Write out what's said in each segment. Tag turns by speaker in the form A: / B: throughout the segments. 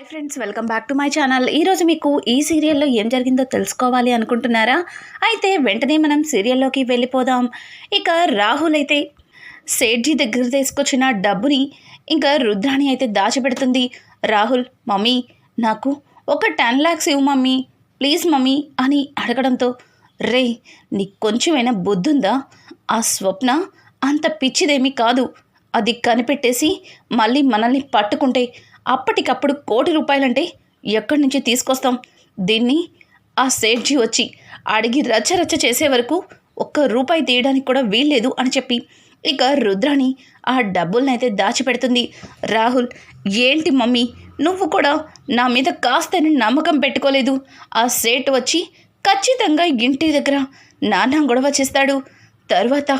A: Hi friends welcome back to my channel ఈరోజు మీకు ఈ సీరియల్లో ఏం జరిగిందో తెలుసుకోవాలి అనుకుంటున్నారా? అయితే వెంటనే మనం సీరియల్లోకి వెళ్ళిపోదాం. ఇక రాహుల్ అయితే సేట్జీ దగ్గర తీసుకొచ్చిన డబ్బుని ఇంకా రుద్రాణి అయితే దాచిపెడుతుంది. రాహుల్ మమ్మీ నాకు ఒక టెన్ ల్యాక్స్ ఇవ్వు మమ్మీ ప్లీజ్ మమ్మీ అని అడగడంతో రే నీకు కొంచెమైనా బుద్ధుందా? ఆ స్వప్న అంత పిచ్చిదేమీ కాదు. అది కనిపెట్టేసి మళ్ళీ మనల్ని పట్టుకుంటే అప్పటికప్పుడు కోటి రూపాయలంటే ఎక్కడి నుంచి తీసుకొస్తాం? దీన్ని ఆ సేట్జీ వచ్చి అడిగి రచ్చరచ్చ చేసే వరకు ఒక్క రూపాయి తీయడానికి కూడా వీల్లేదు అని చెప్పి ఇక రుద్రాణి ఆ డబ్బులనైతే దాచిపెడుతుంది. రాహుల్ ఏంటి మమ్మీ? నువ్వు కూడా నా మీద కాస్తని నమ్మకం పెట్టుకోలేదు. ఆ సేట్ వచ్చి ఖచ్చితంగా ఇంటి దగ్గర నాన్న గొడవ చేస్తాడు. తర్వాత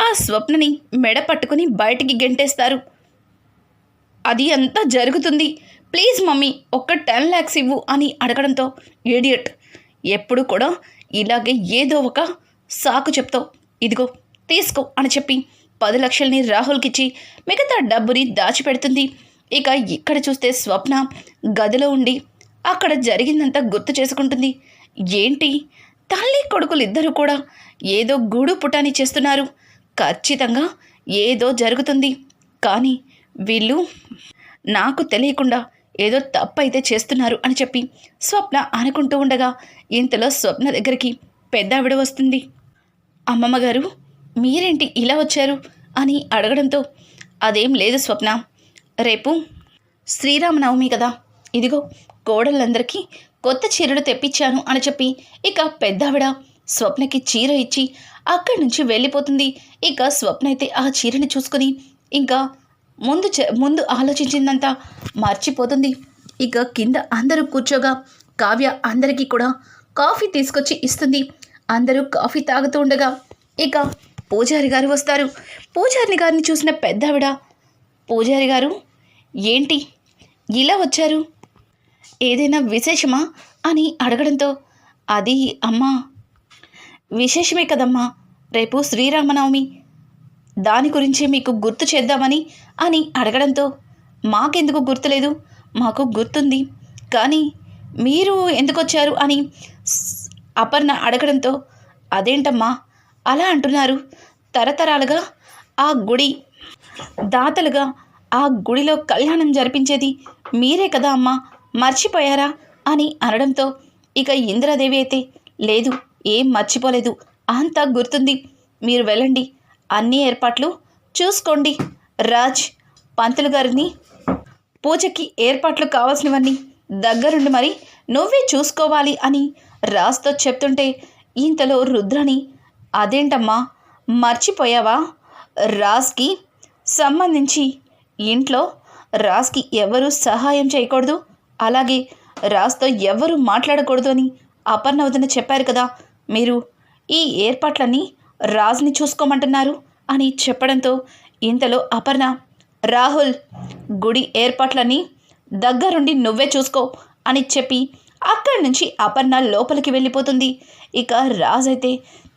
A: ఆ స్వప్నని మెడ పట్టుకుని బయటికి గెంటేస్తారు. అది అంతా జరుగుతుంది. ప్లీజ్ మమ్మీ ఒక్క టెన్ ల్యాక్స్ ఇవ్వు అని అడగడంతో ఏడియట్ ఎప్పుడు కూడా ఇలాగే ఏదో ఒక సాకు చెప్తావు. ఇదిగో తీసుకో అని చెప్పి పది లక్షల్ని రాహుల్కిచ్చి మిగతా డబ్బుని దాచిపెడుతుంది. ఇక ఇక్కడ చూస్తే స్వప్న గదిలో ఉండి అక్కడ జరిగిందంతా గుర్తు చేసుకుంటుంది. ఏంటి? తల్లి కొడుకులు ఇద్దరు కూడా ఏదో గూడు పుటాని చేస్తున్నారు. ఖచ్చితంగా ఏదో జరుగుతుంది. కానీ వీళ్ళు నాకు తెలియకుండా ఏదో తప్పు అయితే చేస్తున్నారు అని చెప్పి స్వప్న అనుకుంటూ ఉండగా ఇంతలో స్వప్న దగ్గరికి పెద్ద ఆవిడ వస్తుంది. అమ్మమ్మ గారు మీరేంటి ఇలా వచ్చారు? అని అడగడంతో అదేం లేదు స్వప్న. రేపు శ్రీరామనవమి కదా. ఇదిగో కోడళ్ళందరికీ కొత్త చీరలు తెప్పించాను అని చెప్పి ఇక పెద్దావిడ స్వప్నకి చీర ఇచ్చి అక్కడి నుంచి వెళ్ళిపోతుంది. ఇక స్వప్న అయితే ఆ చీరని చూసుకుని ఇంకా ముందు ముందు ఆలోచించిందంతా మర్చిపోతుంది. ఇక కింద అందరూ కూర్చోగా కావ్య అందరికీ కూడా కాఫీ తీసుకొచ్చి ఇస్తుంది. అందరూ కాఫీ తాగుతూ ఉండగా ఇక పూజారి గారు వస్తారు. పూజారి గారిని చూసిన పెద్దావిడ పూజారి గారు ఏంటి? ఇలా వచ్చారు? ఏదైనా విశేషమా? అని అడగడంతో అది అమ్మా విశేషమే కదమ్మా. రేపు శ్రీరామనవమి. దాని గురించి మీకు గుర్తు చేద్దామని అని అడగడంతో మాకెందుకు గుర్తులేదు? మాకు గుర్తుంది. కానీ మీరు ఎందుకు వచ్చారు అని అపర్ణ అడగడంతో అదేంటమ్మా? అలా అంటున్నారు. తరతరాలుగా ఆ గుడి దాతలుగా ఆ గుడిలో కళ్యాణం జరిపించేది మీరే కదా అమ్మా? మర్చిపోయారా? అని అనడంతో ఇక ఇంద్రదేవి అయితే లేదు. ఏం మర్చిపోలేదు. అంతా గుర్తుంది. మీరు వెళ్ళండి. అన్ని ఏర్పాట్లు చూసుకోండి. రాజ్ పంతులు గారిని పూజకి ఏర్పాట్లు కావాల్సినవన్నీ దగ్గరుండి మరి నువ్వే చూసుకోవాలి అని రాజ్తో చెప్తుంటే ఇంతలో రుద్రని అదేంటమ్మా మర్చిపోయావా? రాజ్కి సంబంధించి ఇంట్లో రాజ్కి ఎవరు సహాయం చేయకూడదు. అలాగే రాజ్తో ఎవరు మాట్లాడకూడదు అని అపర్ణ వదిన చెప్పారు కదా. మీరు ఈ ఏర్పాట్లన్నీ రాజ్ని చూసుకోమంటున్నారు అని చెప్పడంతో ఇంతలో అపర్ణ రాహుల్ గుడి ఏర్పాట్లన్నీ దగ్గరుండి నువ్వే చూసుకో అని చెప్పి అక్కడి నుంచి అపర్ణ లోపలికి వెళ్ళిపోతుంది. ఇక రాజ్ అయితే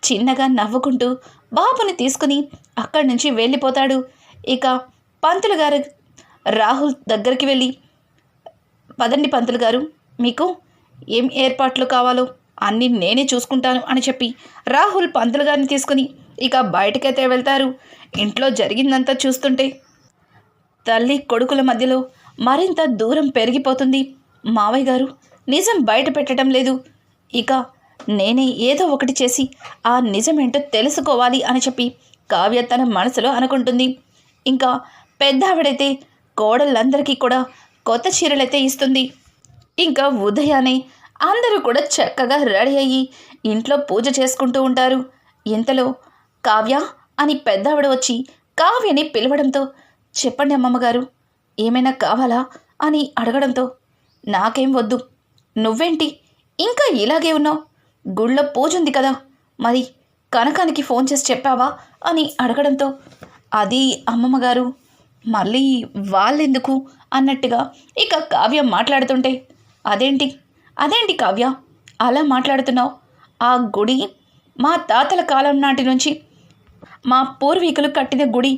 A: చిన్నగా నవ్వుకుంటూ బాబుని తీసుకుని అక్కడి నుంచి వెళ్ళిపోతాడు. ఇక పంతులు గారు రాహుల్ దగ్గరికి వెళ్ళి పదండి పంతులు గారు మీకు ఏం ఏర్పాట్లు కావాలో అన్నీ నేనే చూసుకుంటాను అని చెప్పి రాహుల్ పంతులు గారిని తీసుకుని ఇక బయటకైతే వెళ్తారు. ఇంట్లో జరిగిందంతా చూస్తుంటే తల్లి కొడుకుల మధ్యలో మరింత దూరం పెరిగిపోతుంది. మావయ్య గారు నిజం బయట పెట్టడం లేదు. ఇక నేనే ఏదో ఒకటి చేసి ఆ నిజమేంటో తెలుసుకోవాలి అని చెప్పి కావ్య తన మనసులో అనుకుంటుంది. ఇంకా పెద్దావిడైతే కోడళ్ళందరికీ కూడా కొత్త చీరలైతే ఇస్తుంది. ఇంకా ఉదయాన్నే అందరూ కూడా చక్కగా రెడీ అయ్యి ఇంట్లో పూజ చేసుకుంటూ ఉంటారు. ఇంతలో కావ్య అని పెద్దావిడ వచ్చి కావ్యని పిలవడంతో చెప్పండి అమ్మమ్మగారు ఏమైనా కావాలా? అని అడగడంతో నాకేం వద్దు. నువ్వేంటి? ఇంకా ఇలాగే ఉన్నావు. గుళ్ళో పూజ ఉంది కదా. మరి కనకానికి ఫోన్ చేసి చెప్పావా? అని అడగడంతో అది అమ్మమ్మగారు మళ్ళీ వాళ్ళెందుకు? అన్నట్టుగా ఇక కావ్య మాట్లాడుతుంటే అదేంటి? అదేంటి కావ్య? అలా మాట్లాడుతున్నావు? ఆ గుడి మా తాతల కాలం నాటి నుంచి మా పూర్వీకులు కట్టిన గుడి.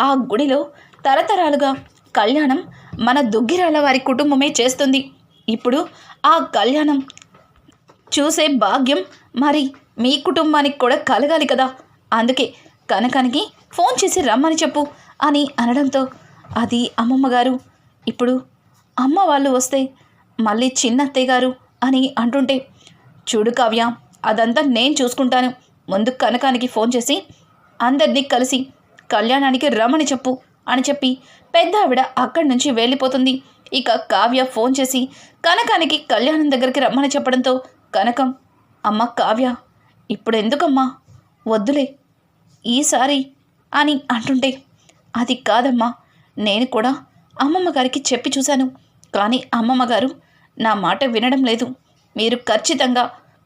A: ఆ గుడిలో తరతరాలుగా కళ్యాణం మన దుగ్గిరాల వారి కుటుంబమే చేస్తుంది. ఇప్పుడు ఆ కళ్యాణం చూసే భాగ్యం మరి మీ కుటుంబానికి కూడా కలగాలి కదా. అందుకే కనకానికి ఫోన్ చేసి రమ్మని చెప్పు అని అనడంతో అది అమ్మమ్మ గారు ఇప్పుడు అమ్మ వాళ్ళు వస్తే మళ్ళీ చిన్నత్తయ్య గారు అని అంటుంటే చూడు కావ్య అదంతా నేను చూసుకుంటాను. ముందు కనకానికి ఫోన్ చేసి అందరినీ కలిసి కళ్యాణానికి రమ్మని చెప్పు అని చెప్పి పెద్ద ఆవిడ అక్కడి నుంచి వెళ్ళిపోతుంది. ఇక కావ్య ఫోన్ చేసి కనకానికి కళ్యాణం దగ్గరికి రమ్మని చెప్పడంతో కనకం అమ్మ కావ్య ఇప్పుడు ఎందుకమ్మా వద్దులే ఈసారి అని అంటుంటే అది కాదమ్మా నేను కూడా అమ్మమ్మ గారికి చెప్పి చూశాను. కానీ అమ్మమ్మ గారు నా మాట వినడం లేదు. మీరు ఖచ్చితంగా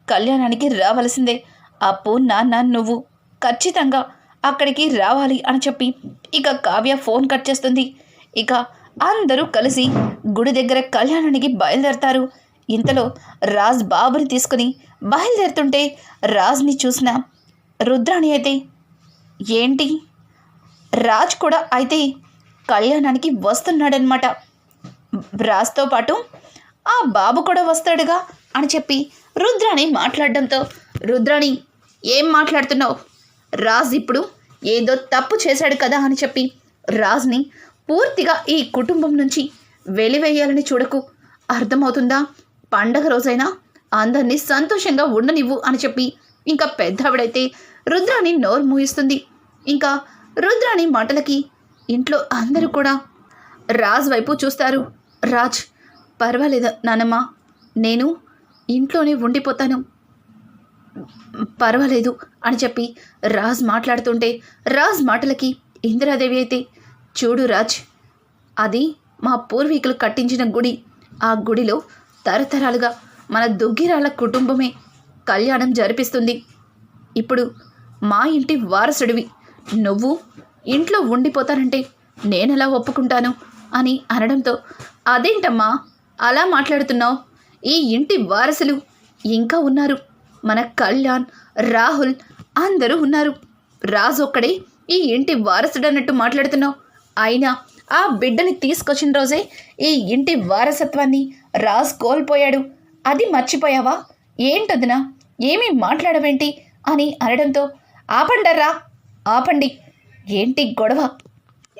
A: కళ్యాణానికి రావలసిందే. అప్పు నాన్న నువ్వు ఖచ్చితంగా అక్కడికి రావాలి అని చెప్పి ఇక కావ్య ఫోన్ కట్ చేస్తుంది. ఇక అందరూ కలిసి గుడి దగ్గర కళ్యాణానికి బయలుదేరతారు. ఇంతలో రాజ్ బాబుని తీసుకుని బయలుదేరుతుంటే రాజ్ని చూసిన రుద్రాణి అయితే ఏంటి? రాజ్ కూడా అయితే కళ్యాణానికి వస్తున్నాడనమాట రాజ్తో పాటు ఆ బాబు కూడా వస్తాడుగా అని చెప్పి రుద్రాణి మాట్లాడడంతో రుద్రాణి ఏం మాట్లాడుతున్నావు? రాజ్ ఇప్పుడు ఏదో తప్పు చేశాడు కదా అని చెప్పి రాజ్ని పూర్తిగా ఈ కుటుంబం నుంచి వెలివేయాలని చూడకు. అర్థమవుతుందా? పండగ రోజైనా అందరినీ సంతోషంగా ఉండనివ్వు అని చెప్పి ఇంకా పెద్దవిడైతే రుద్రాని నోరు మూయిస్తుంది. ఇంకా రుద్రాని మాటలకి ఇంట్లో అందరూ కూడా రాజ్ వైపు చూస్తారు. రాజ్ పర్వాలేదు నానమ్మ? నేను ఇంట్లోనే ఉండిపోతాను. పర్వాలేదు అని చెప్పి రాజ్ మాట్లాడుతుంటే రాజ్ మాటలకి ఇందిరాదేవి అయితే చూడు రాజ్ అది మా పూర్వీకులు కట్టించిన గుడి. ఆ గుడిలో తరతరాలుగా మన దుగ్గిరాల కుటుంబమే కళ్యాణం జరిపిస్తుంది. ఇప్పుడు మా ఇంటి వారసుడివి. నువ్వు ఇంట్లో ఉండిపోతానంటే నేనెలా ఒప్పుకుంటాను? అని అనడంతో అదేంటమ్మా అలా మాట్లాడుతున్నావు? ఈ ఇంటి వారసులు ఇంకా ఉన్నారు. మన కళ్యాణ్ రాహుల్ అందరూ ఉన్నారు. రాజు ఒక్కడే ఈ ఇంటి వారసుడు అన్నట్టు మాట్లాడుతున్నావు. అయినా ఆ బిడ్డని తీసుకొచ్చిన రోజే ఈ ఇంటి వారసత్వాన్ని రాజ్ కోల్పోయాడు. అది మర్చిపోయావా? ఏంటదినా? ఏమీ మాట్లాడవేంటి? అని అనడంతో ఆపండర్రా ఆపండి. ఏంటి గొడవ?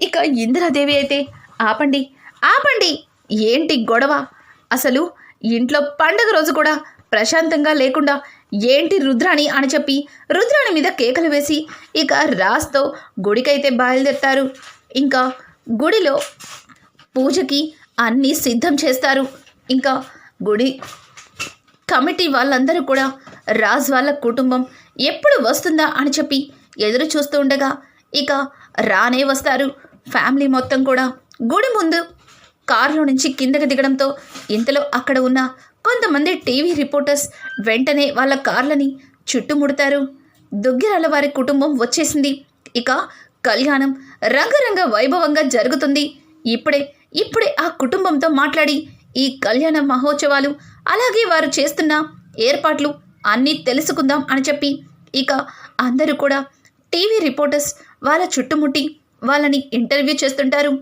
A: ఇక ఇందిరాదేవి అయితే ఆపండి ఆపండి. ఏంటి గొడవ? అసలు ఇంట్లో పండగ రోజు కూడా ప్రశాంతంగా లేకుండా ఏంటి రుద్రాణి అని చెప్పి రుద్రాణి మీద కేకలు వేసి ఇక రాస్తో గుడికైతే బయలుదేరుతారు. ఇంకా గుడిలో పూజకి అన్నీ సిద్ధం చేస్తారు. ఇంకా గుడి కమిటీ వాళ్ళందరూ కూడా రాజ్ వాళ్ళ కుటుంబం ఎప్పుడు వస్తుందా అని చెప్పి ఎదురు చూస్తూ ఉండగా ఇక రానే వస్తారు. ఫ్యామిలీ మొత్తం కూడా గుడి ముందు కారులో నుంచి కిందకి దిగడంతో ఇంతలో అక్కడ ఉన్న కొంతమంది టీవీ రిపోర్టర్స్ వెంటనే వాళ్ళ కార్లని చుట్టుముడతారు. దుగ్గిరాల వారి కుటుంబం వచ్చేసింది. ఇక కళ్యాణం రంగరంగ వైభవంగా జరుగుతుంది. ఇప్పుడే ఇప్పుడే ఆ కుటుంబంతో మాట్లాడి ఈ కళ్యాణ మహోత్సవాలు అలాగే వారు చేస్తున్న ఏర్పాట్లు అన్నీ తెలుసుకుందాం అని చెప్పి ఇక అందరూ కూడా టీవీ రిపోర్టర్స్ వాళ్ళ చుట్టుముట్టి వాళ్ళని ఇంటర్వ్యూ చేస్తుంటారు.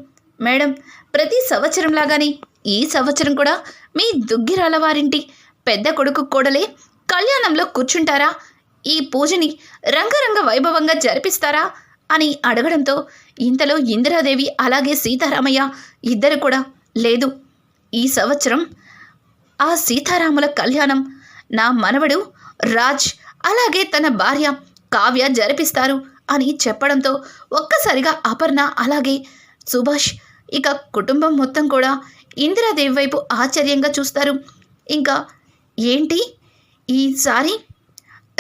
A: మేడం ప్రతి సంవత్సరం లాగానే ఈ సంవత్సరం కూడా మీ దుగ్గిరాల వారింటి పెద్ద కొడుకు కోడలే కళ్యాణంలో కూర్చుంటారా? ఈ పూజని రంగరంగ వైభవంగా జరిపిస్తారా? అని అడగడంతో ఇంతలో ఇందిరాదేవి అలాగే సీతారామయ్య ఇద్దరు కూడా లేదు. ఈ సంవత్సరం ఆ సీతారాముల కళ్యాణం నా మనవడు రాజ్ అలాగే తన భార్య కావ్య జరిపిస్తారు అని చెప్పడంతో ఒక్కసారిగా అపర్ణ అలాగే సుభాష్ ఇక కుటుంబం మొత్తం కూడా ఇందిరాదేవి వైపు ఆశ్చర్యంగా చూస్తారు. ఇంకా ఏంటి? ఈసారి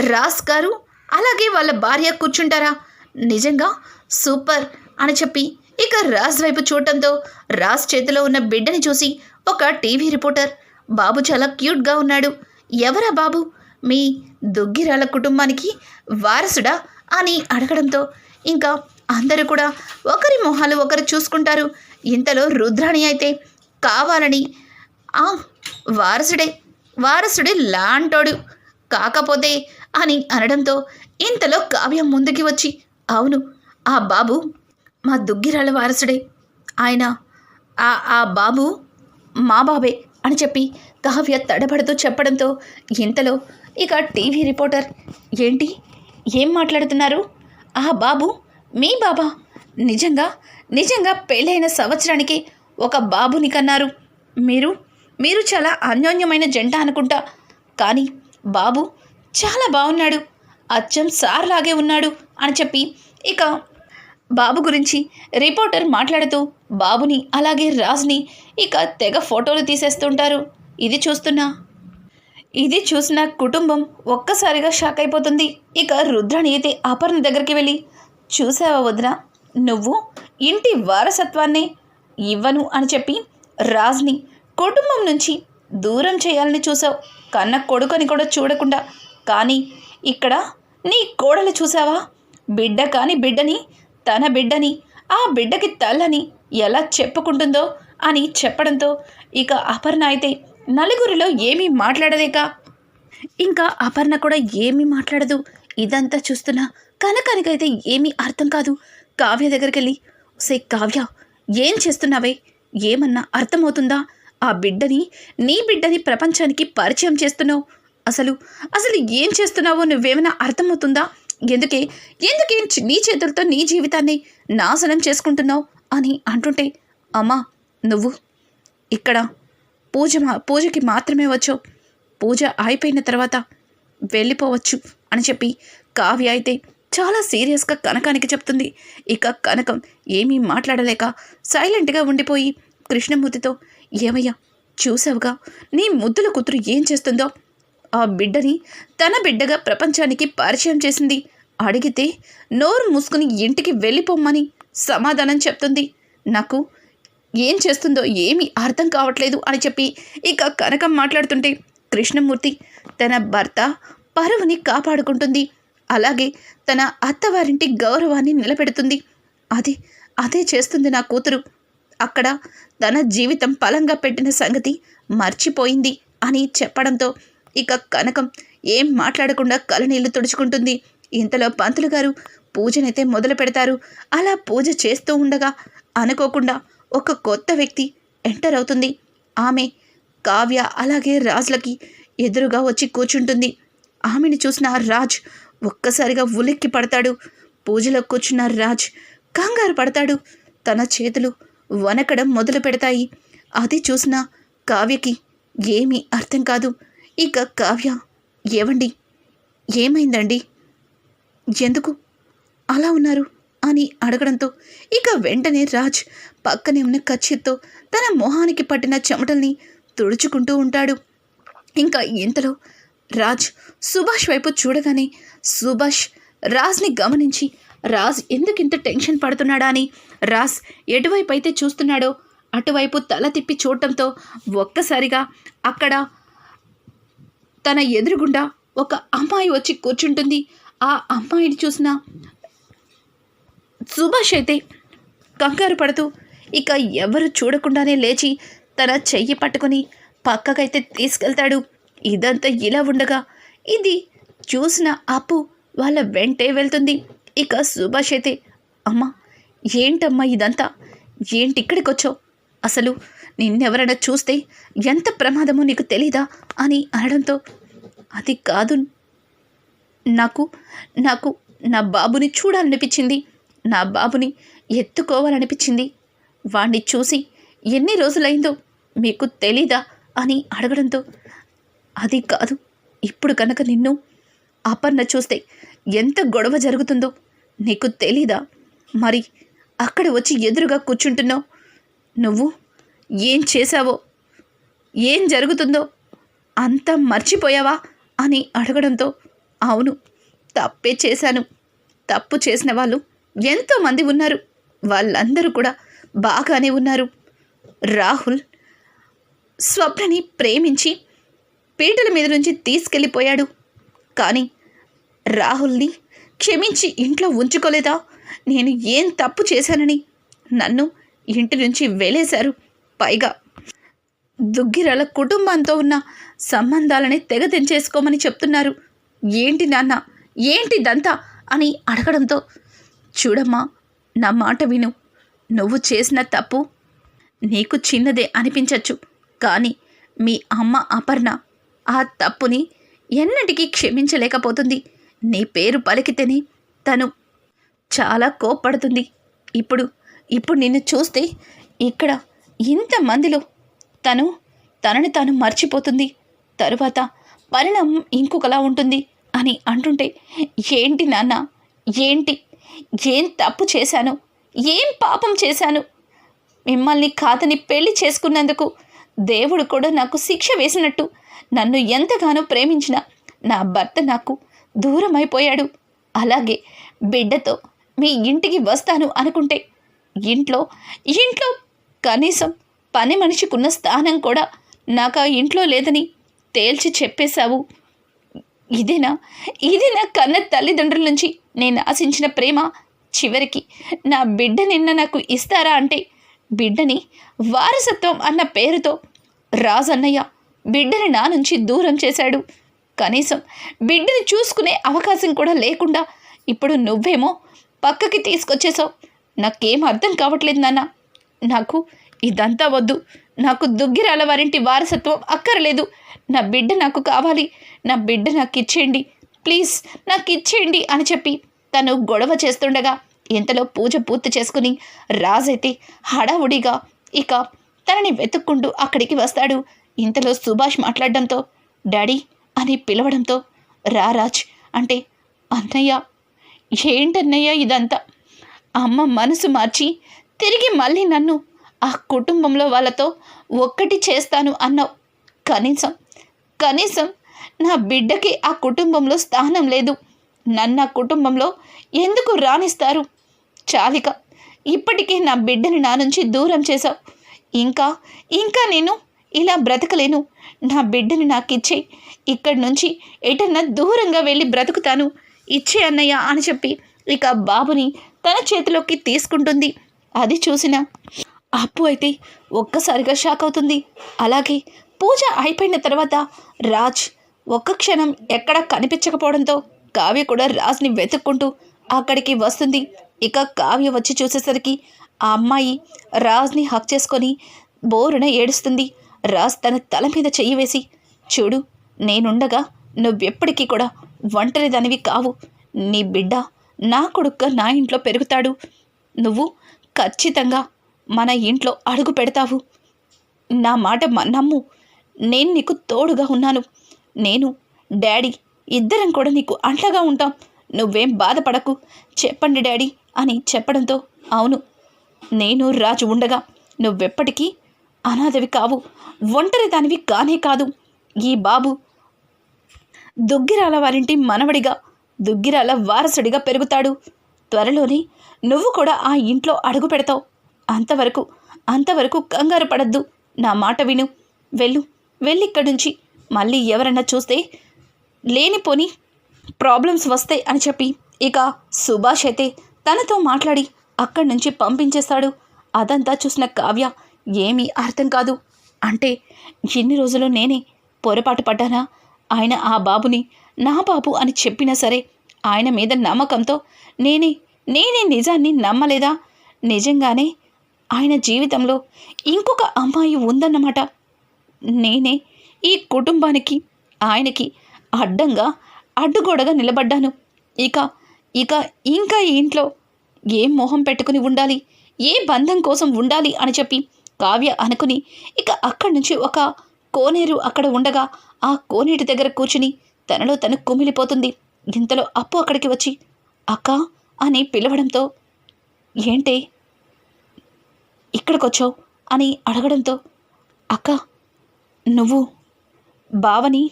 A: రాస్ గారు అలాగే వాళ్ళ భార్య కూర్చుంటారా? నిజంగా? సూపర్ అని చెప్పి ఇక రాజ్ వైపు చూడటంతో రాజ్ చేతిలో ఉన్న బిడ్డని చూసి ఒక టీవీ రిపోర్టర్ బాబు చాలా క్యూట్గా ఉన్నాడు. ఎవరా బాబు? మీ దుగ్గిరాల కుటుంబానికి వారసుడా? అని అడగడంతో ఇంకా అందరూ కూడా ఒకరి మొహాలు ఒకరు చూసుకుంటారు. ఇంతలో రుద్రాణి అయితే కావాలని. ఆ వారసుడే వారసుడే లాంటోడు. కాకపోతే అని అనడంతో ఇంతలో కావ్యం ముందుకి వచ్చి అవును ఆ బాబు మా దుగ్గిరాల వారసుడే. ఆయన ఆ ఆ బాబు మా బాబే అని చెప్పి కావ్య తడబడుతూ చెప్పడంతో ఇంతలో ఇక టీవీ రిపోర్టర్ ఏంటి ఏం మాట్లాడుతున్నారు? ఆ బాబు మీ బాబా? నిజంగా నిజంగా పెళ్ళైన సంవత్సరానికి ఒక బాబుని కన్నారు. మీరు మీరు చాలా అన్యోన్యమైన జంట అనుకుంటా. కానీ బాబు చాలా బాగున్నాడు అచ్చం సార్ లాగే ఉన్నాడు అని చెప్పి ఇక బాబు గురించి రిపోర్టర్ మాట్లాడుతూ బాబుని అలాగే రాజ్ని ఇక తెగ ఫోటోలు తీసేస్తుంటారు. ఇది చూస్తున్నా. ఇది చూసిన కుటుంబం ఒక్కసారిగా షాక్ అయిపోతుంది. ఇక రుద్రని అయితే అపర్ణ దగ్గరికి వెళ్ళి చూసావా వదిన నువ్వు ఇంటి వారసత్వాన్ని ఇవ్వను అని చెప్పి రాజ్ని కుటుంబం నుంచి దూరం చేయాలని చూసావు కన్న కొడుకని కూడా చూడకుండా. కానీ ఇక్కడ నీ కోడలు చూసావా బిడ్డ కాని బిడ్డని తన బిడ్డని ఆ బిడ్డకి తల్లని ఎలా చెప్పుకుంటుందో అని చెప్పడంతో ఇక అపర్ణ అయితే నలుగురిలో ఏమీ మాట్లాడలేక ఇంకా అపర్ణ కూడా ఏమీ మాట్లాడదు. ఇదంతా చూస్తున్నా కనకానికైతే ఏమీ అర్థం కాదు. కావ్య దగ్గరికి వెళ్ళి సే కావ్య ఏం చేస్తున్నావే? ఏమన్నా అర్థమవుతుందా? ఆ బిడ్డని నీ బిడ్డని ప్రపంచానికి పరిచయం చేస్తున్నావు. అసలు అసలు ఏం చేస్తున్నావో నువ్వేమైనా అర్థమవుతుందా? ఎందుకే ఎందుకే నీ చేతులతో నీ జీవితాన్ని నాశనం చేసుకుంటున్నావు అని అంటుంటే అమ్మా నువ్వు ఇక్కడ పూజ మా పూజకి మాత్రమే వచ్చావు. పూజ అయిపోయిన తర్వాత వెళ్ళిపోవచ్చు అని చెప్పి కావ్య అయితే చాలా సీరియస్గా కనకానికి చెప్తుంది. ఇక కనకం ఏమీ మాట్లాడలేక సైలెంట్గా ఉండిపోయి కృష్ణమూర్తితో ఏమయ్యా చూసావుగా? నీ ముద్దుల కూతురు ఏం చేస్తుందో? ఆ బిడ్డని తన బిడ్డగా ప్రపంచానికి పరిచయం చేసింది. అడిగితే నోరు మూసుకుని ఇంటికి వెళ్ళిపోమ్మని సమాధానం చెప్తుంది. నాకు ఏం చేస్తుందో ఏమీ అర్థం కావట్లేదు అని చెప్పి ఇక కనకం మాట్లాడుతుంటే కృష్ణమూర్తి తన భర్త పరువుని కాపాడుకుంటుంది. అలాగే తన అత్తవారింటి గౌరవాన్ని నిలబెడుతుంది. అది అదే చేస్తుంది నా కూతురు. అక్కడ తన జీవితం పలంగా పెట్టిన సంగతి మర్చిపోయింది అని చెప్పడంతో ఇక కనకం ఏం మాట్లాడకుండా కలనీళ్ళు తుడుచుకుంటుంది. ఇంతలో పంతులు గారు పూజనైతే మొదలు పెడతారు. అలా పూజ చేస్తూ ఉండగా అనుకోకుండా ఒక కొత్త వ్యక్తి ఎంటర్ అవుతుంది. ఆమె కావ్య అలాగే రాజులకి ఎదురుగా వచ్చి కూర్చుంటుంది. ఆమెను చూసిన రాజ్ ఒక్కసారిగా ఉలిక్కి పడతాడు. పూజలో కూర్చున్న రాజ్ కంగారు పడతాడు. తన చేతులు వనకడం మొదలు పెడతాయి. అది చూసిన కావ్యకి ఏమీ అర్థం కాదు. ఇక కావ్య ఏవండి? ఏమైందండి? ఎందుకు అలా ఉన్నారు? అని అడగడంతో ఇక వెంటనే రాజ్ పక్కనే ఉన్న కచ్చిత్తో తన మొహానికి పట్టిన చెమటల్ని తుడుచుకుంటూ ఉంటాడు. ఇంకా ఇంతలో రాజ్ సుభాష్ వైపు చూడగానే సుభాష్ రాజ్ని గమనించి రాజ్ ఎందుకు ఇంత టెన్షన్ పడుతున్నాడా అని. రాజ్ ఎటువైపు అయితే చూస్తున్నాడో అటువైపు తల తిప్పి చూడటంతో ఒక్కసారిగా అక్కడ తన ఎదురుగుండా ఒక అమ్మాయి వచ్చి కూర్చుంటుంది. ఆ అమ్మాయిని చూసిన సుభాష్ అయితే కంగారు పడుతూ ఇక ఎవరు చూడకుండానే లేచి తన చెయ్యి పట్టుకొని పక్కకైతే తీసుకెళ్తాడు. ఇదంతా ఇలా ఉండగా ఇది చూసిన అప్పు వాళ్ళ వెంటే వెళ్తుంది. ఇక సుభాష్ అయితే అమ్మా ఏంటమ్మా ఇదంతా? ఏంటి ఇక్కడికి వచ్చావు అసలు నిన్నెవరైనా చూస్తే ఎంత ప్రమాదమో నీకు తెలీదా? అని అనడంతో అది కాదు. నాకు నాకు నా బాబుని చూడాలనిపించింది. నా బాబుని ఎత్తుకోవాలనిపించింది. వాణ్ణి చూసి ఎన్ని రోజులైందో మీకు తెలీదా? అని అడగడంతో అది కాదు. ఇప్పుడు కనుక నిన్ను అపర్ణ చూస్తే ఎంత గొడవ జరుగుతుందో నీకు తెలీదా? మరి అక్కడ వచ్చి ఎదురుగా కూర్చుంటున్నావు. నువ్వు ఏం చేశావో? ఏం జరుగుతుందో? అంతా మర్చిపోయావా? అని అడగడంతో అవును తప్పే చేశాను. తప్పు చేసిన వాళ్ళు ఎంతోమంది ఉన్నారు. వాళ్ళందరూ కూడా బాగానే ఉన్నారు. రాహుల్ స్వప్నని ప్రేమించి పీటల మీద నుంచి తీసుకెళ్ళిపోయాడు. కానీ రాహుల్ని క్షమించి ఇంట్లో ఉంచుకోలేదా? నేను ఏం తప్పు చేశానని? నన్ను ఇంటి నుంచి వేలేశారు పైగా దుగ్గిరాల కుటుంబంతో ఉన్న సంబంధాలని తెగ తెంచేసుకోమని చెప్తున్నారు. ఏంటి నాన్న? ఏంటి దంతా? అని అడగడంతో చూడమ్మా నా మాట విను. నువ్వు చేసిన తప్పు నీకు చిన్నదే అనిపించవచ్చు కానీ మీ అమ్మ అపర్ణ ఆ తప్పుని ఎన్నటికీ క్షమించలేకపోతుంది. నీ పేరు పలికితేనే తను చాలా కోప్పడుతుంది. ఇప్పుడు ఇప్పుడు నిన్ను చూస్తే ఇక్కడ ఇంతమందిలో తను తనని తాను మర్చిపోతుంది. తరువాత పరిణామం ఇంకొకలా ఉంటుంది అని అంటుంటే ఏంటి నాన్న? ఏంటి? ఏం తప్పు చేశాను? ఏం పాపం చేశాను? మిమ్మల్ని కాదని పెళ్ళి చేసుకున్నందుకు దేవుడు కూడా నాకు శిక్ష వేసినట్టు నన్ను ఎంతగానో ప్రేమించిన నా భర్త నాకు దూరం అయిపోయాడు అలాగే బిడ్డతో మీ ఇంటికి వస్తాను అనుకుంటే ఇంట్లో ఇంట్లో కనీసం పని మనిషికున్న స్థానం కూడా నాకు ఆ ఇంట్లో లేదని తేల్చి చెప్పేశావు. ఇదేనా? ఇది నా కన్న తల్లిదండ్రుల నుంచి నేను ఆశించిన ప్రేమ? చివరికి నా బిడ్డ నిన్న నాకు ఇస్తారా అంటే బిడ్డని వారసత్వం అన్న పేరుతో రాజన్నయ్య బిడ్డని నా నుంచి దూరం చేశాడు. కనీసం బిడ్డని చూసుకునే అవకాశం కూడా లేకుండా ఇప్పుడు నువ్వేమో పక్కకి తీసుకొచ్చేసావు నాకేం అర్థం కావట్లేదు నాన్న. నాకు ఇదంతా వద్దు. నాకు దుగ్గిరాల వారింటి వారసత్వం అక్కర్లేదు. నా బిడ్డ నాకు కావాలి. నా బిడ్డ నాకు ఇచ్చేయండి. ప్లీజ్ నాకు ఇచ్చేయండి అని చెప్పి తను గొడవ చేస్తుండగా ఇంతలో పూజ పూర్తి చేసుకుని రాజైతే హడావుడిగా ఇక తనని వెతుక్కుంటూ అక్కడికి వస్తాడు. ఇంతలో సుభాష్ మాట్లాడడంతో డాడీ అని పిలవడంతో రారాజ్ అంటే అన్నయ్య ఏంటన్నయ్య ఇదంతా? అమ్మ మనసు మార్చి తిరిగి మళ్ళీ నన్ను ఆ కుటుంబంలో వాళ్ళతో ఒక్కటి చేస్తాను అన్నావు. కనీసం కనీసం నా బిడ్డకి ఆ కుటుంబంలో స్థానం లేదు. నన్ను ఆ కుటుంబంలో ఎందుకు రాణిస్తారు చాలిక ఇప్పటికే నా బిడ్డని నా నుంచి దూరం చేశావు. ఇంకా ఇంకా నేను ఇలా బ్రతకలేను. నా బిడ్డని నాకు ఇచ్చే ఇక్కడి నుంచి ఎటన్నా దూరంగా వెళ్ళి బ్రతుకుతాను. ఇచ్చే అన్నయ్య అని చెప్పి ఇక బాబుని తన చేతిలోకి తీసుకుంటుంది. అది చూసిన అప్పు అయితే ఒక్కసారిగా షాక్ అవుతుంది. అలాగే పూజ అయిపోయిన తర్వాత రాజ్ ఒక్క క్షణం ఎక్కడ కనిపించకపోవడంతో కావ్య కూడా రాజ్ని వెతుక్కుంటూ అక్కడికి వస్తుంది. ఇక కావ్య వచ్చి చూసేసరికి ఆ అమ్మాయి రాజ్ని హక్ చేసుకొని బోరున ఏడుస్తుంది. రాజ్ తన తల మీద చెయ్యి వేసి చూడు నేనుండగా నువ్వెప్పటికీ కూడా ఒంటరిదానివి కావు. నీ బిడ్డ నా కొడుక్క నా ఇంట్లో పెరుగుతాడు. నువ్వు ఖచ్చితంగా మన ఇంట్లో అడుగు పెడతావు. నా మాట నమ్ము. నేను నీకు తోడుగా ఉన్నాను. నేను డాడీ ఇద్దరం కూడా నీకు అంటగా ఉంటాం. నువ్వేం బాధపడకు. చెప్పండి డాడీ అని చెప్పడంతో అవును నేను రాజు ఉండగా నువ్వెప్పటికీ అనాథవి కావు. ఒంటరి దానివి కానే కాదు. ఈ బాబు దుగ్గిరాల వారింటి మనవడిగా దుగ్గిరాల వారసుడిగా పెరుగుతాడు. త్వరలోనే నువ్వు కూడా ఆ ఇంట్లో అడుగు పెడతావు. అంతవరకు అంతవరకు కంగారు పడద్దు. నా మాట విను. వెళ్ళు. వెళ్ళిక్కడి నుంచి. మళ్ళీ ఎవరన్నా చూస్తే లేనిపోని ప్రాబ్లమ్స్ వస్తాయి అని చెప్పి. ఇక సుభాష్ అయితే తనతో మాట్లాడి అక్కడి నుంచి పంపించేస్తాడు. అదంతా చూసిన కావ్య ఏమీ అర్థం కాదు. అంటే ఎన్ని రోజులు నేనే పొరపాటు పడ్డానా? ఆయన ఆ బాబుని నా బాబు అని చెప్పినా సరే ఆయన మీద నమ్మకంతో నేనే నేనే నిజాన్ని నమ్మలేదా? నిజంగానే ఆయన జీవితంలో ఇంకొక అమ్మాయి ఉందన్నమాట. నేనే ఈ కుటుంబానికి ఆయనకి అడ్డంగా అడ్డుగోడగా నిలబడ్డాను. ఇక ఇక ఇంకా ఈ ఇంట్లో ఏం మొహం పెట్టుకుని ఉండాలి? ఏ బంధం కోసం ఉండాలి అని చెప్పి కావ్య అనుకుని ఇక అక్కడి నుంచి ఒక కోనేరు అక్కడ ఉండగా ఆ కోనేటి దగ్గర కూర్చుని తనలో తను కుమిలిపోతుంది. ఇంతలో అప్పు అక్కడికి వచ్చి అక్క అని పిలవడంతో ఏంటి? ఇక్కడికొచ్చావు? అని అడగడంతో అక్క నువ్వు బావని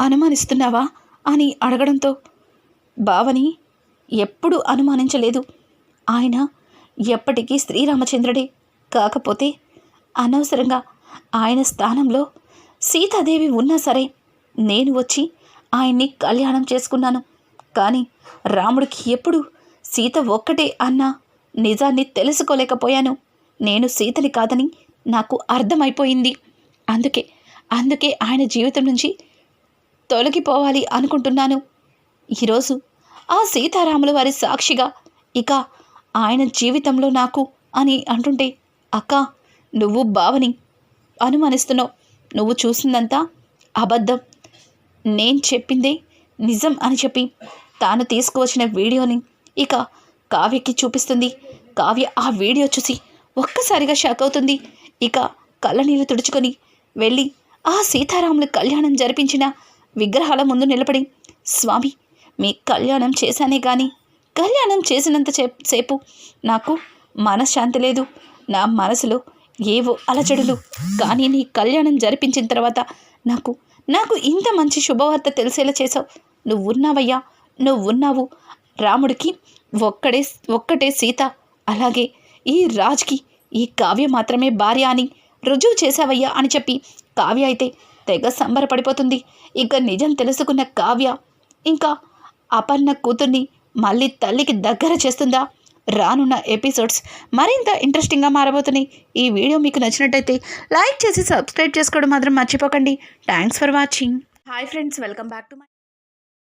A: అనుమానిస్తున్నావా? అని అడగడంతో బావని ఎప్పుడు అనుమానించలేదు. ఆయన ఎప్పటికీ శ్రీరామచంద్రుడే కాకపోతే అనవసరంగా ఆయన స్థానంలో సీతాదేవి ఉన్నా సరే నేను వచ్చి ఆయన్ని కళ్యాణం చేసుకున్నాను. కానీ రాముడికి ఎప్పుడు సీత ఒక్కటే అన్న నిజాన్ని తెలుసుకోలేకపోయాను. నేను సీతని కాదని నాకు అర్థమైపోయింది. అందుకే అందుకే ఆయన జీవితం నుంచి తొలగిపోవాలి అనుకుంటున్నాను. ఈరోజు ఆ సీతారాముల వారి సాక్షిగా. ఇక ఆయన జీవితంలో నాకు అని అంటుంటే అక్క నువ్వు బావని అనుమానిస్తున్నావు. నువ్వు చూసిందంతా అబద్ధం. నేను చెప్పిందే నిజం అని చెప్పి తాను తీసుకువచ్చిన వీడియోని ఇక కావ్యకి చూపిస్తుంది. కావ్య ఆ వీడియో చూసి ఒక్కసారిగా షాక్ అవుతుంది. ఇక కళ్ళనీళ్ళు తుడుచుకొని వెళ్ళి ఆ సీతారాముల కళ్యాణం జరిపించిన విగ్రహాల ముందు నిలబడి స్వామి మీ కళ్యాణం చేశానే కానీ కళ్యాణం చేసినంత సేపు నాకు మనశ్శాంతి లేదు. నా మనసులో ఏవో అలచడులు కానీ నీ కళ్యాణం జరిపించిన తర్వాత నాకు నాకు ఇంత మంచి శుభవార్త తెలిసేలా చేసావు నువ్వు ఉన్నావయ్యా నువ్వు ఉన్నావు రాముడికి ఒక్కడే ఒక్కటే సీత అలాగే ఈ రాజ్కి ఈ కావ్య మాత్రమే భార్య అని రుజువు చేశావయ్యా అని చెప్పి కావ్య అయితే తెగ సంబరపడిపోతుంది. ఇక నిజం తెలుసుకున్న కావ్య ఇంకా అపర్ణ కూతుర్ని మళ్ళీ తల్లికి దగ్గర చేస్తుందా? రానున్న ఎపిసోడ్స్ మరింత ఇంట్రెస్టింగ్గా మారబోతున్నాయి. ఈ వీడియో మీకు నచ్చినట్టయితే లైక్ చేసి సబ్స్క్రైబ్ చేసుకోవడం మాత్రం మర్చిపోకండి. Thanks for watching hi friends welcome back to my